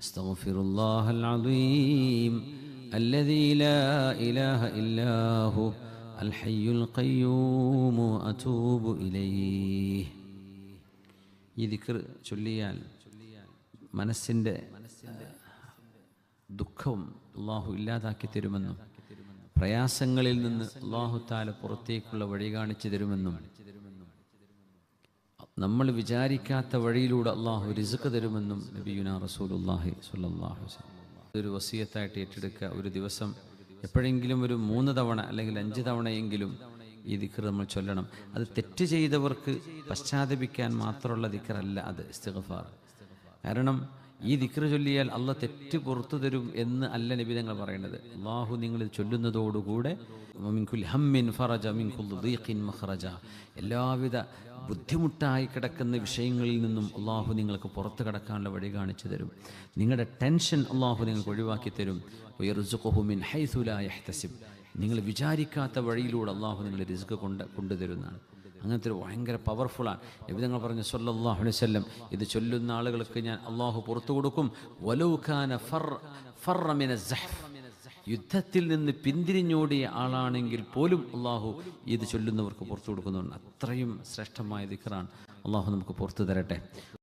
استغفر الله العظيم الذي لا إله إلا هو الحي القيوم أتوب إليه ഈ ദിക്ർ ചൊല്ലിയാൽ മനസ്സിൻ്റെ ദുഃഖവും അള്ളാഹു ഇല്ലാതാക്കി തരുമെന്നും പ്രയാസങ്ങളിൽ നിന്ന് അള്ളാഹു താല പുറത്തേക്കുള്ള വഴി കാണിച്ചു തരുമെന്നും നമ്മൾ വിചാരിക്കാത്ത വഴിയിലൂടെ അള്ളാഹു റിസുക്ക് തരുമെന്നും നബിയുന റസൂലുല്ലാഹി വസല്ലം ഒരു വസീയത്തായിട്ട് ഏറ്റെടുക്കുക. ഒരു ദിവസം എപ്പോഴെങ്കിലും ഒരു മൂന്ന് തവണ അല്ലെങ്കിൽ അഞ്ച് തവണയെങ്കിലും ഈ ദിക്കർ നമ്മൾ ചൊല്ലണം. അത് തെറ്റ് ചെയ്തവർക്ക് പശ്ചാത്തപിക്കാൻ മാത്രമുള്ള ദിക്കറല്ല അത് ഇസ്തിഗ്ഫാർ. കാരണം ഈ ദിക്ർ ചൊല്ലിയാൽ അള്ള തെറ്റ് പുറത്തു തരും എന്ന് അല്ല നബി തങ്ങൾ പറയുന്നത്. അള്ളാഹു നിങ്ങൾ ചൊല്ലുന്നതോടുകൂടെ എല്ലാവിധ ബുദ്ധിമുട്ടായി കിടക്കുന്ന വിഷയങ്ങളിൽ നിന്നും അള്ളാഹു നിങ്ങൾക്ക് പുറത്ത് കടക്കാനുള്ള വഴി കാണിച്ചു തരും. നിങ്ങളുടെ ടെൻഷൻ അള്ളാഹു നിങ്ങൾക്ക് ഒഴിവാക്കി തരും. മിൻ നിങ്ങൾ വിചാരിക്കാത്ത വഴിയിലൂടെ അള്ളാഹു നിങ്ങളെ റിസ്ക് കൊണ്ട് കൊണ്ടുതരുന്നതാണ്. അങ്ങനത്തെ ഒരു ഭയങ്കര പവർഫുള്ളാണ് നബി തങ്ങൾ പറഞ്ഞു സല്ലല്ലാഹു അലൈഹി വസല്ലം ഇത് ചൊല്ലുന്ന ആളുകൾക്ക് ഞാൻ അള്ളാഹു പുറത്തു കൊടുക്കും. ഫർ ഫർ യുദ്ധത്തിൽ നിന്ന് പിന്തിരിഞ്ഞോടിയ ആളാണെങ്കിൽ പോലും അള്ളാഹു ഇത് ചൊല്ലുന്നവർക്ക് പുറത്തു കൊടുക്കുന്നുണ്ട്. അത്രയും ശ്രേഷ്ഠമായ ദിക്കറാണ് അള്ളാഹു നമുക്ക് പുറത്തു തരട്ടെ.